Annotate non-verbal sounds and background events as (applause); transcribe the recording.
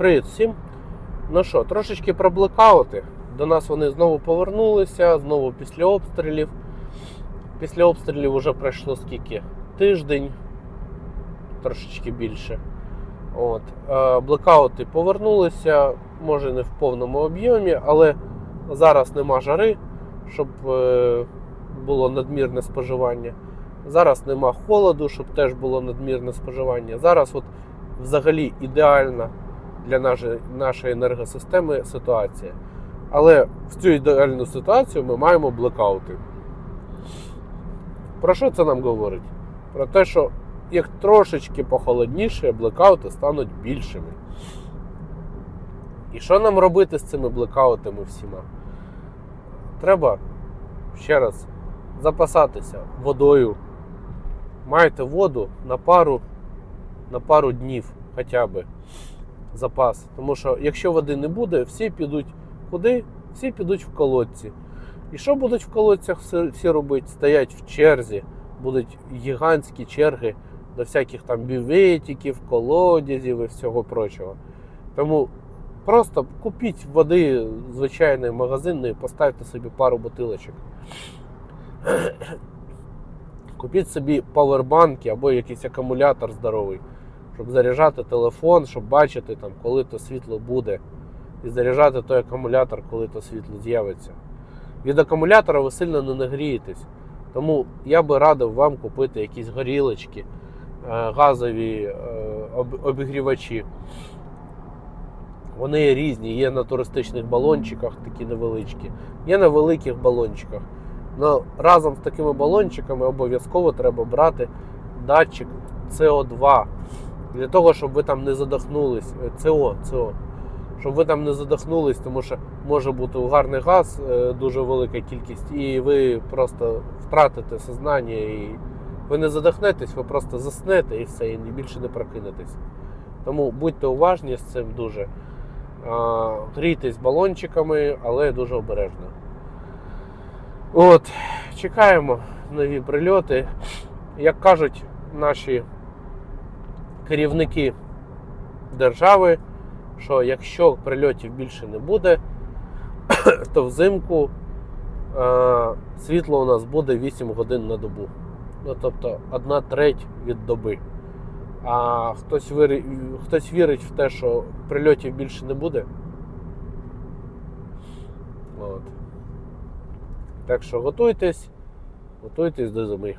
Привіт всім. Ну що, трошечки про блекаути. До нас вони знову повернулися, знову після обстрілів. Після обстрілів вже пройшло скільки? Тиждень, трошечки більше. От. Е, Блекаути повернулися, може не в повному об'ємі, але зараз нема жари, щоб е, було надмірне споживання. Зараз нема холоду, щоб теж було надмірне споживання. Зараз от взагалі ідеальна для нашої, енергосистеми ситуація. Але в цю ідеальну ситуацію ми маємо блекаути. Про що це нам говорить? Про те, що як трошечки похолодніше, блекаути стануть більшими. І що нам робити з цими блекаутами всіма? Треба ще раз запасатися водою. Маєте воду на пару, на пару днів хоча б запас. Тому що якщо води не буде, всі підуть куди? Всі підуть в колодці. І що будуть в колодцях всі, робити? Стоять в черзі, будуть гігантські черги до всяких там бюветиків, колодязів і всього прочого. Тому просто купіть води звичайної магазинної, поставте собі пару бутилочок. Купіть собі павербанки або якийсь акумулятор здоровий, щоб заряджати телефон, щоб бачити, там, коли то світло буде. І заряджати той акумулятор, коли то світло з'явиться. Від акумулятора ви сильно не нагрієтесь. Тому я би радив вам купити якісь горілочки, е, газові е, обігрівачі. Вони різні, є на туристичних балончиках, такі невеличкі, є на великих балончиках. Но разом з такими балончиками обов'язково треба брати датчик СО2. Для того, щоб ви там не задохнулись. Е, СО, СО. Щоб ви там не задохнулись, тому що може бути угарний газ, е, дуже велика кількість, і ви просто втратите сознання, і ви не задохнетесь, ви просто заснете і все, і більше не прокинетесь. Тому будьте уважні з цим дуже. Грійтесь балончиками, але дуже обережно. От, чекаємо нові прильоти. Як кажуть наші керівники держави, що якщо прильотів більше не буде, (clears throat) то взимку е, світло у нас буде 8 годин на добу. Ну, тобто одна треть від доби. А хтось, вири... хтось вірить в те, що прильотів більше не буде. От. Так що готуйтесь, готуйтесь до зими.